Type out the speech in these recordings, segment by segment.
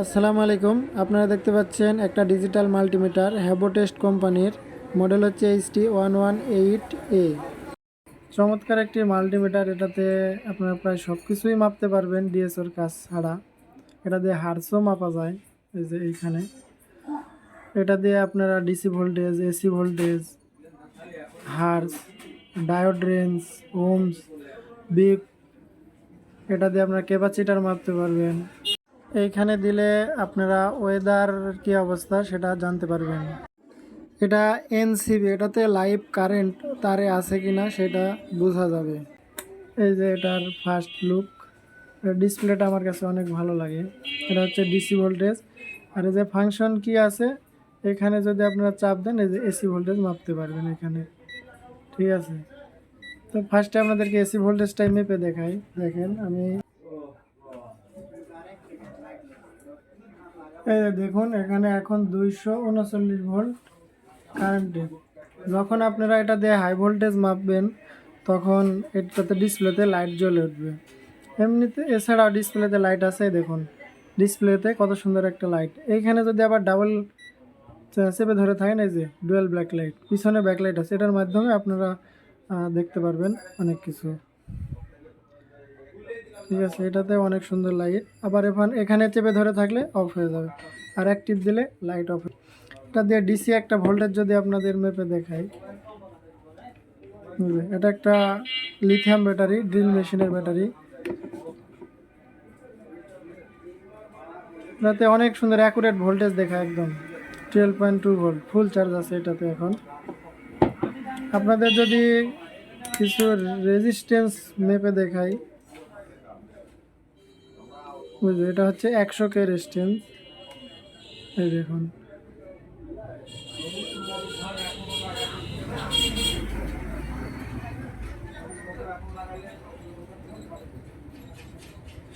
আসসালামু আলাইকুম। আপনারা দেখতে পাচ্ছেন একটা ডিজিটাল মাল্টিমিটার হ্যাবোটেস্ট কোম্পানির মডেল হচ্ছে H T one one eight A. চমৎকার একটি মাল্টিমিটার, এটাতে আপনারা প্রায় সব কিছুই মাপতে পারবেন ডিএসওর কাজ ছাড়া। এটা দিয়ে হার্সও মাপা যায়, এই যে এইখানে। এটা দিয়ে আপনারা DC voltage, AC voltage hertz diode range, ohms beep এটা দিয়ে আপনারা ক্যাপাসিটার মাপতে পারবেন। এইখানে দিলে আপনারা ওয়েদার কি অবস্থা সেটা জানতে পারবেন। এটা এনসিবি এটাতে লাইভ কারেন্ট তারে আছে কি না সেটা বোঝা যাবে। এই যে এটার ফার্স্ট লুক ডিসপ্লেটা আমার কাছে অনেক ভালো লাগে। এটা হচ্ছে ডিসি ভোল্টেজ আর এই যে ফাংশন কি আছে, এখানে যদি আপনারা চাপ দেন, এই যে এসি ভোল্টেজ মাপতে পারবেন এখানে। ঠিক আছে? তো ফার্স্টে আপনাদেরকে এসি ভোল্টেজটাই মেপে দেখাই। দেখেন, আমি এই দেখুন, এখানে এখন দুইশো উনচল্লিশ ভোল্ট কারেন্টে যখন আপনারা এটা দিয়ে হাই ভোল্টেজ মাপবেন, তখন এটাতে ডিসপ্লেতে লাইট জ্বলে উঠবে। এমনিতে এছাড়াও ডিসপ্লেতে লাইট আছে দেখুন। ডিসপ্লেতে কত সুন্দর একটা লাইট এইখানে যদি আবার ডাবল চেপে ধরে থাকেন, এই যে ডুয়েল ব্ল্যাক লাইট পিছনে ব্যাক লাইট আছে, এটার মাধ্যমে আপনারা দেখতে পারবেন অনেক কিছু। ঠিক আছে, এটাতে অনেক সুন্দর লাইট আবার এখন এখানে চেপে ধরে থাকলে অফ হয়ে যাবে। আর এক টিপ দিলে লাইট অফ এটা দিয়ে ডিসি একটা ভোল্টেজ যদি আপনাদের মেপে দেখাই? এটা একটা লিথিয়াম ব্যাটারি ড্রিল মেশিনের ব্যাটারি এটাতে অনেক সুন্দর অ্যাকুরেট ভোল্টেজ দেখায় একদম। Twelve point two volt full charge আছে এটাতে এখন। আপনাদের যদি কিছু রেজিস্ট্যান্স মেপে দেখাই। বুঝলি এটা হচ্ছে একশো কে রেস্টেন্স এই দেখুন।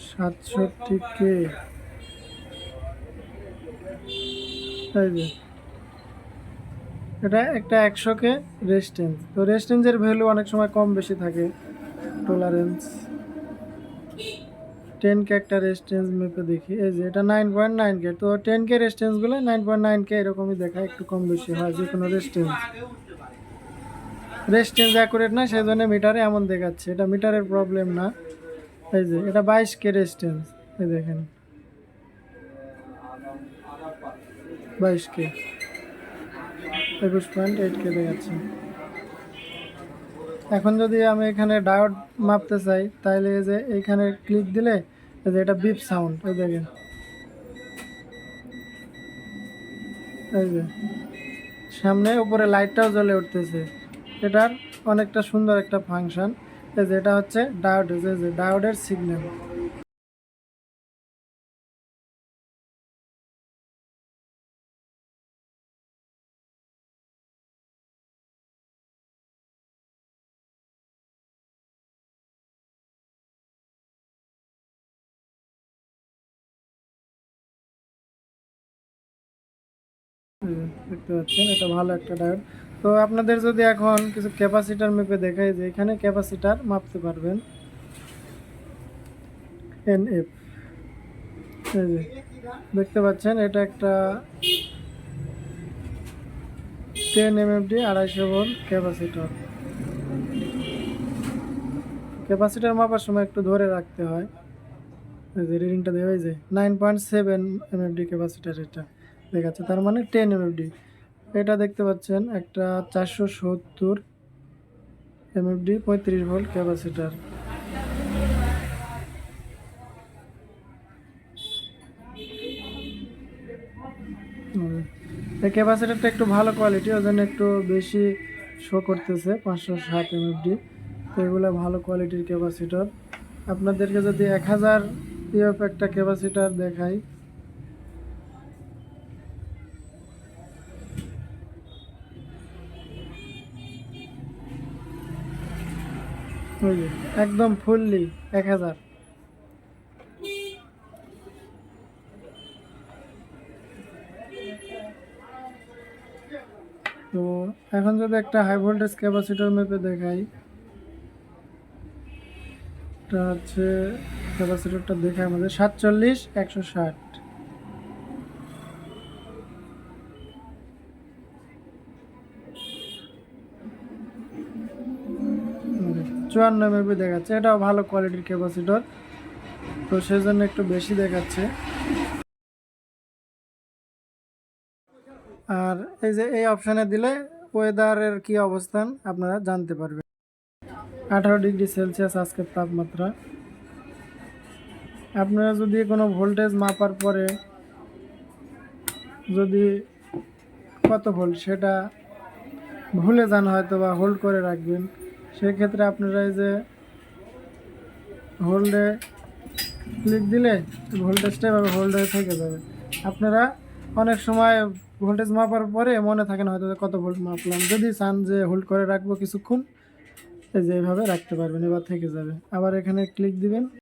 সাতষট্টি কে। এই যে, এটা একটা একশো কে রেস্টেন্স তো রেস্টেন্সের ভ্যালু অনেক সময় কম বেশি থাকে টলারেন্স টেন কে একটা রেস্টেন্স মেপে দেখি। এই যে, এটা নাইন পয়েন্ট নাইন কে তো টেন কে রেস্টেন্সগুলো নাইন পয়েন্ট নাইন কে এরকমই দেখায়, একটু কম বেশি হয় যে কোনো রেস্টেন্স রেস্টেন্স অ্যাকুরেট না সেই জন্য মিটারে এমন দেখাচ্ছে। এটা মিটারের প্রবলেম না। এই যে, এটা বাইশ কে রেস্টেন্স এই দেখেন। বাইশ কে একুশ পয়েন্ট এইট কে দেখাচ্ছে। এখন যদি আমি এখানে ডায়োড মাপতে চাই তাহলে যে এইখানে ক্লিক দিলে এই যে এটা বিপ সাউন্ড ওই দেখেন। সামনে উপরে লাইটটাও জ্বলে উঠতেছে। এটার অনেকটা সুন্দর একটা ফাংশন এই যে এটা হচ্ছে ডায়োড এই যে ডায়োডের সিগন্যাল দেখতে পাচ্ছেন, এটা ভালো একটা ডায়োড। তো আপনাদের যদি এখন কিছু ক্যাপাসিটার মেপে দেখাই যে এখানে ক্যাপাসিটার মাপতে পারবেন। এন এফ যে, দেখতে পাচ্ছেন, এটা একটা টেন এমএফডি আড়াইশো ভোল্ট ক্যাপাসিটর। ক্যাপাসিটার মাপার সময় একটু ধরে রাখতে হয়। যে রিডিংটা দেওয়া যায় nine point seven MFD capacitor এটা। দেখাচ্ছে তার মানে টেন এমএফডি এটা দেখতে পাচ্ছেন, একটা চারশো সত্তর এমএফডি পঁয়ত্রিশ ভোল্ট ক্যাপাসিটার এই ক্যাপাসিটারটা একটু ভালো কোয়ালিটি ওই জন্য একটু বেশি শো করতেছে, পাঁচশো ষাট এমএফডি তো এগুলো ভালো কোয়ালিটির ক্যাপাসিটার আপনাদেরকে যদি এক হাজার ইএফ একটা ক্যাপাসিটার দেখাই একদম ফুললি, এক হাজার। তো এখন যদি একটা হাই ভোল্টেজ ক্যাপাসিটর মেপে দেখাই, এটা হচ্ছে ক্যাপাসিটরটা দেখে আমাদের সাতচল্লিশ, একশো ষাট। চুয়ান্ন এমবি দেখাচ্ছে। এটাও ভালো কোয়ালিটির ক্যাপাসিটর তো সেই জন্য একটু বেশি দেখাচ্ছে। আর এই যে এই অপশানে দিলে ওয়েদারের কি অবস্থান আপনারা জানতে পারবেন। আঠারো ডিগ্রি সেলসিয়াস আজকের তাপমাত্রা। আপনারা যদি কোনো ভোল্টেজ মাপার পরে যদি কত ভোল্ট সেটা ভুলে যান হয়তো বা হোল্ড করে রাখবেন। সেক্ষেত্রে আপনারা এই যে হোল্ডে ক্লিক দিলে ভোল্টেজটা এভাবে হোল্ড হয়ে থেকে যাবে। আপনারা অনেক সময় ভোল্টেজ মাপার পরে মনে থাকে না হয়তো কত ভোল্ট মাপলাম। যদি চান যে হোল্ড করে রাখব কিছুক্ষণ, এই যে এইভাবে রাখতে পারবেন, এবার থেকে যাবে। আবার এখানে ক্লিক দিবেন।